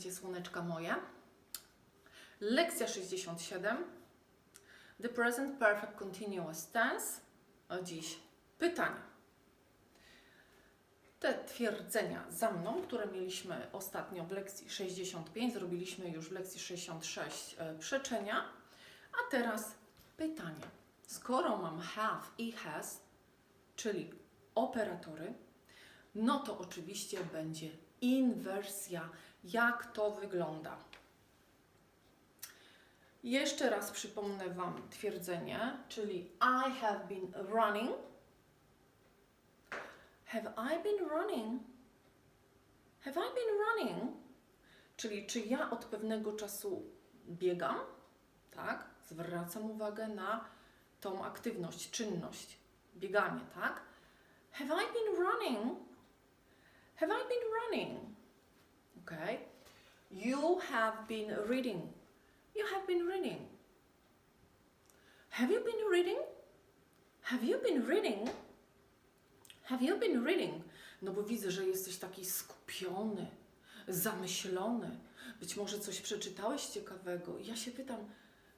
serduszka moje. Lekcja 67. The present perfect continuous tense. A dziś pytania. Te twierdzenia za mną, które mieliśmy ostatnio w lekcji 65, zrobiliśmy już w lekcji 66 e, przeczenia, a teraz pytanie. Skoro mam have i has, czyli operatory, no to oczywiście będzie inwersja. Jak to wygląda? Jeszcze raz przypomnę Wam twierdzenie, czyli I have been running. Have I been running? Have I been running? Czyli czy ja od pewnego czasu biegam? Tak? Zwracam uwagę na tą aktywność, czynność, bieganie, tak? Have I been running? Have I been running? Okay. You have been reading. You have been reading. Have you been reading? Have you been reading? Have you been reading? No bo widzę, że jesteś taki skupiony, zamyślony. Być może coś przeczytałeś ciekawego. I ja się pytam,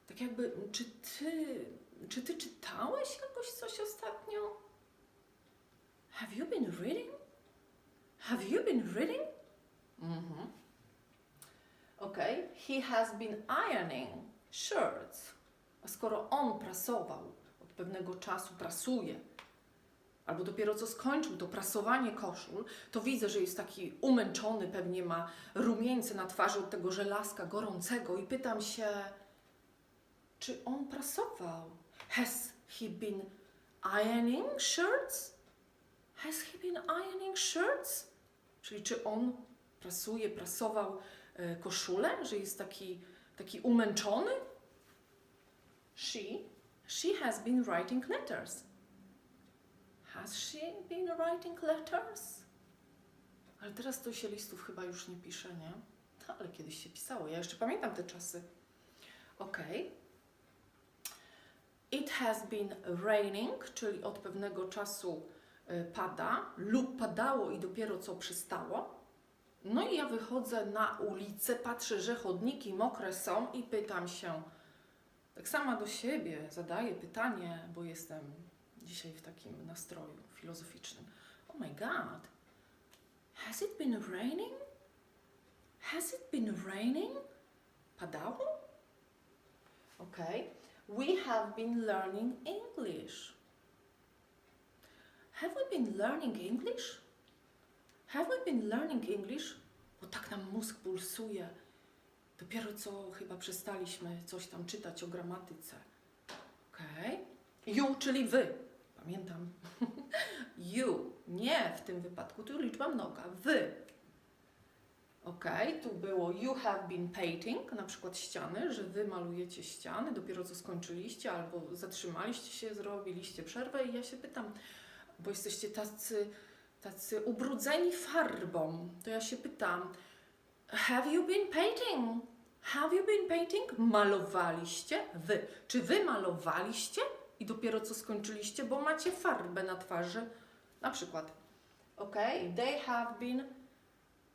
tak jakby, czy ty, czy ty czytałeś jakoś coś ostatnio? Have you been reading? Have you been reading? Mhm. Okay. He has been ironing shirts. A skoro on prasował, od pewnego czasu prasuje, albo dopiero co skończył to prasowanie koszul, to widzę, że jest taki umęczony, pewnie ma rumieńce na twarzy od tego żelazka gorącego i pytam się, czy on prasował? Has he been ironing shirts? Has he been ironing shirts? Czyli czy on prasuje, prasował e, koszulę, że jest taki, taki umęczony? She, she has been writing letters. Has she been writing letters? Ale teraz to się listów chyba już nie pisze, nie? No, ale kiedyś się pisało. Ja jeszcze pamiętam te czasy. Okej. It has been raining, czyli od pewnego czasu pada lub padało i dopiero co przystało. No i ja wychodzę na ulicę, patrzę, że chodniki mokre są i pytam się, tak sama do siebie zadaję pytanie, bo jestem dzisiaj w takim nastroju filozoficznym. Oh my God, has it been raining? Has it been raining? Padało? Okay. We have been learning English. Have we been learning English? Have we been learning English? Bo tak nam mózg pulsuje. Dopiero co chyba przestaliśmy coś tam czytać o gramatyce. Okej. You, czyli wy. Pamiętam. you. Nie w tym wypadku. Tu liczba mnoga. Wy. Ok, tu było you have been painting, na przykład ściany, że wy malujecie ściany, dopiero co skończyliście albo zatrzymaliście się, zrobiliście przerwę i ja się pytam, bo jesteście tacy, tacy ubrudzeni farbą, to ja się pytam, have you been painting? Have you been painting? Malowaliście? Wy. Czy wy malowaliście i dopiero co skończyliście, bo macie farbę na twarzy? Na przykład, ok, they have been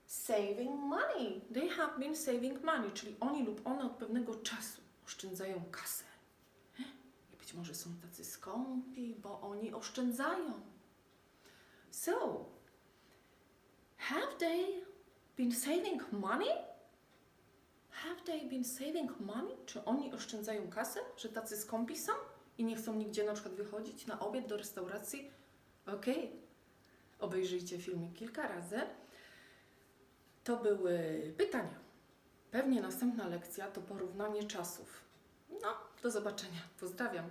saving money. They have been saving money, czyli oni lub one od pewnego czasu oszczędzają kasę. Może są tacy skąpi, bo oni oszczędzają. So, have they been saving money? Have they been saving money? Czy oni oszczędzają kasę, że tacy skąpi są i nie chcą nigdzie na przykład wychodzić na obiad do restauracji? Okej. Obejrzyjcie filmik kilka razy. To były pytania. Pewnie następna lekcja to porównanie czasów. No, do zobaczenia. Pozdrawiam.